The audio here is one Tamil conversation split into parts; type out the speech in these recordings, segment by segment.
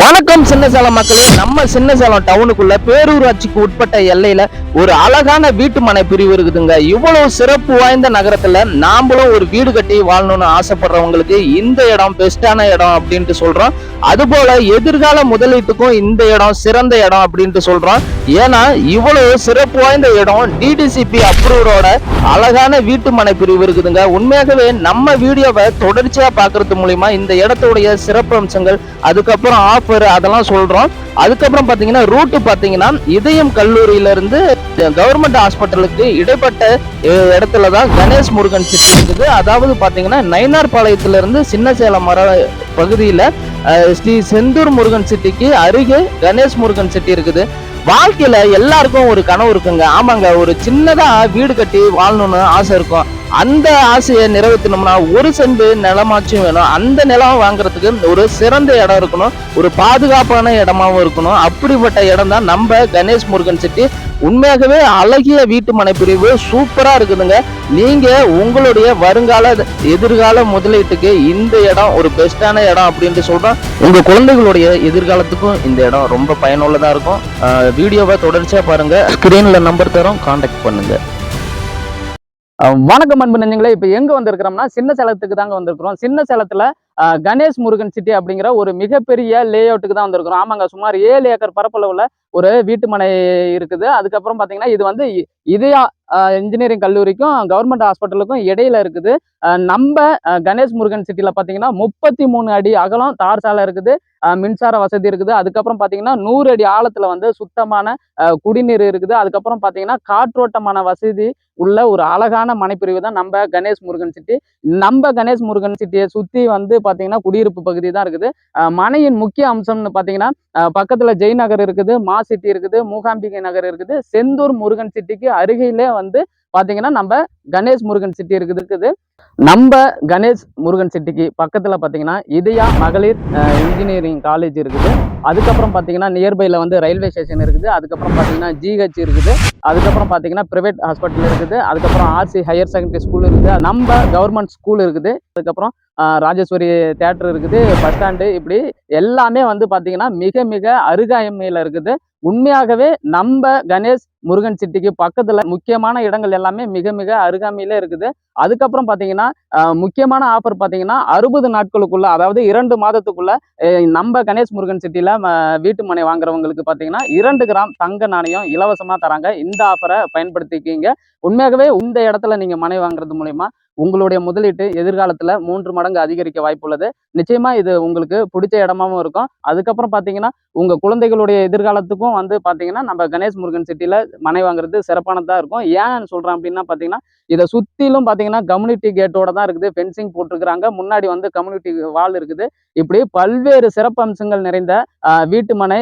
வணக்கம் சின்ன சேலம் மக்களே. நம்ம சின்ன சேலம் டவுனுக்குள்ள பேரூராட்சிக்கு உட்பட்ட எல்லையில ஒரு அழகான வீட்டு மனை பிரிவு இருக்குதுங்க. இவ்வளவு சிறப்பு வாய்ந்த நகரத்துல நாமளும் ஒரு வீடு கட்டி வாழணும்னு ஆசைப்படுறவங்களுக்கு இந்த இடம் பெஸ்டான இடம் அப்படின்ட்டு சொல்றோம். அதுபோல எதிர்கால முதலீட்டுக்கும் இந்த இடம் சிறந்த இடம் அப்படின்ட்டு சொல்றோம். ஏன்னா இவ்வளவு சிறப்பு வாய்ந்த இடம் டிடிசிபி அப்ரூவரோட அழகான வீட்டு மனை பிரிவு இருக்குதுங்க. உண்மையாகவே நம்ம வீடியோவை தொடர்ச்சியா பாக்குறது மூலியமா இந்த இடத்துடைய சிறப்பு அம்சங்கள் அதுக்கப்புறம் ஆஃபர் அதெல்லாம் சொல்றோம். அதுக்கப்புறம் பாத்தீங்கன்னா ரூட்டு பாத்தீங்கன்னா இதயம் கல்லூரியிலேருந்து கவர்மெண்ட் ஹாஸ்பிட்டலுக்கு இடைப்பட்ட இடத்துல தான் கணேஷ் முருகன் சிட்டி இருக்குது. அதாவது பாத்தீங்கன்னா நயினார் பாளையத்திலிருந்து சின்ன சேலம் மர பகுதியில் ஸ்ரீ செந்தூர் முருகன் சிட்டிக்கு அருகே கணேஷ் முருகன் சிட்டி இருக்குது. வாழ்க்கையில எல்லாருக்கும் ஒரு கனவு இருக்குங்க. ஆமாங்க ஒரு சின்னதா வீடு கட்டி வாழணும்னு ஆசை இருக்கும். அந்த ஆசையை நிறைவேற்றணும்னா ஒரு செண்டு நிலமாச்சும் வேணும். அந்த நிலம் வாங்குறதுக்கு ஒரு சிறந்த இடம் இருக்கணும். ஒரு பாதுகாப்பான இடமாவும் இருக்கணும். அப்படிப்பட்ட இடம் தான் நம்ம கணேஷ் முருகன் செட்டி உண்மையாகவே அழகிய வீட்டு மனைப்பிரிவு சூப்பராக இருக்குதுங்க. நீங்கள் உங்களுடைய வருங்கால எதிர்கால முதலீட்டுக்கு இந்த இடம் ஒரு பெஸ்டான இடம் அப்படின்ட்டு சொல்கிறோம் உங்கள் குழந்தைகளுடைய எதிர்காலத்துக்கும் இந்த இடம் ரொம்ப பயனுள்ளதாக இருக்கும். வீடியோவை தொடர்ச்சியாக பாருங்கள் ஸ்க்ரீனில் நம்பர் தரோம். காண்டாக்ட் பண்ணுங்கள் வணக்கம் அன்பு நெஞ்சங்களே. இப்போ எங்க வந்திருக்கிறோம்னா சின்ன சேலத்துக்கு தாங்க வந்திருக்கிறோம். சின்ன சேலத்துல அஹ், கணேஷ் முருகன் சிட்டி அப்படிங்கிற ஒரு மிகப்பெரிய லே அவுட்டுக்கு தான் வந்திருக்கிறோம். ஆமாங்க சுமார் ஏழு ஏக்கர் பரப்பளவில் ஒரு வீட்டு மனை இருக்குது. அதுக்கப்புறம் பாத்தீங்கன்னா இது வந்து இதையா இன்ஜினியரிங் கல்லூரிக்கும் கவர்மெண்ட் ஹாஸ்பிட்டலுக்கும் இடையில இருக்குது. நம்ம கணேஷ் முருகன் சிட்டியில் பாத்தீங்கன்னா முப்பத்தி மூணு அடி அகலம் தார் சாலை இருக்குது. மின்சார வசதி இருக்குது. அதுக்கப்புறம் பாத்தீங்கன்னா நூறு அடி ஆழத்துல வந்து சுத்தமான குடிநீர் இருக்குது. அதுக்கப்புறம் பாத்தீங்கன்னா காற்றோட்டமான வசதி உள்ள ஒரு அழகான மனைப்பிரிவு தான் நம்ம கணேஷ் முருகன் சிட்டி நம்ம கணேஷ் முருகன் சிட்டியை சுத்தி வந்து பாத்தீங்கன்னா குடியிருப்பு பகுதி தான் இருக்குது. மனையின் முக்கிய அம்சம்னு பாத்தீங்கன்னா பக்கத்தில் பக்கத்துல ஜெய் நகர் இருக்குது மா சிட்டி இருக்குது மூகாம்பிகை நகர் இருக்குது. செந்தூர் முருகன் சிட்டிக்கு அருகிலே வந்து பார்த்தீங்கன்னா நம்ம கணேஷ் முருகன் சிட்டி இருக்குது இருக்குது. நம்ம கணேஷ் முருகன் சிட்டிக்கு பக்கத்தில் பார்த்தீங்கன்னா இதயா மகளிர் இன்ஜினியரிங் காலேஜ் இருக்குது. அதுக்கப்புறம் பார்த்தீங்கன்னா நியர்பையில் வந்து ரயில்வே ஸ்டேஷன் இருக்குது. அதுக்கப்புறம் பார்த்தீங்கன்னா ஜிஹெச் இருக்குது. அதுக்கப்புறம் பார்த்தீங்கன்னா ப்ரைவேட் ஹாஸ்பிட்டல் இருக்குது. அதுக்கப்புறம் ஆர்சி ஹையர் செகண்டரி ஸ்கூல் இருக்குது. நம்ம கவர்மெண்ட் ஸ்கூல் இருக்குது. அதுக்கப்புறம் ராஜேஸ்வரி தேட்டர் இருக்குது பஸ் ஸ்டாண்டு இப்படி எல்லாமே வந்து பார்த்தீங்கன்னா மிக மிக அருகாமையில் இருக்குது. உண்மையாகவே நம்ம கணேஷ் முருகன் சிட்டிக்கு பக்கத்துல முக்கியமான இடங்கள் எல்லாமே மிக மிக அருகாமையில இருக்குது. அதுக்கப்புறம் பாத்தீங்கன்னா முக்கியமான ஆஃபர் பாத்தீங்கன்னா அறுபது நாட்களுக்குள்ள அதாவது இரண்டு மாதத்துக்குள்ள நம்ம கணேஷ் முருகன் சிட்டியில் வீட்டு மனை வாங்குறவங்களுக்கு பாத்தீங்கன்னா இரண்டு கிராம் தங்க நாணயம் இலவசமா தராங்க. இந்த ஆஃபரை பயன்படுத்திக்கிங்க. உண்மையாகவே இந்த இடத்துல நீங்க மனை வாங்குறது மூலயமா உங்களுடைய முதலீட்டு எதிர்காலத்துல மூன்று மடங்கு அதிகரிக்க வாய்ப்புள்ளது. நிச்சயமா இது உங்களுக்கு பிடிச்ச இடமாவும் இருக்கும். அதுக்கப்புறம் பாத்தீங்கன்னா உங்க குழந்தைகளுடைய எதிர்காலத்துக்கும் வந்து பாத்தீங்கன்னா நம்ம கணேஷ் முருகன் சிட்டில மனை வாங்குறது சிறப்பானதா இருக்கும். ஏன்னு சொல்றேன் அப்படின்னா பாத்தீங்கன்னா இதை சுத்திலும் பாத்தீங்கன்னா கம்யூனிட்டி கேட்டோட தான் இருக்குது. ஃபென்சிங் போட்டிருக்கிறாங்க. முன்னாடி வந்து கம்யூனிட்டி வால் இருக்குது. இப்படி பல்வேறு சிறப்பு அம்சங்கள் நிறைந்த வீட்டு மனை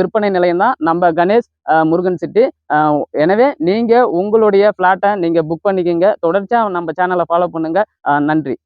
விற்பனை நிலையம் தான் நம்ம கணேஷ் முருகன் சிட்டி. எனவே நீங்க உங்களுடைய ஃப்ளாட்டை நீங்க புக் பண்ணிக்கோங்க. தொடர்ச்சியாக நம்ம சேனலை ஃபாலோ பண்ணுங்க. நன்றி.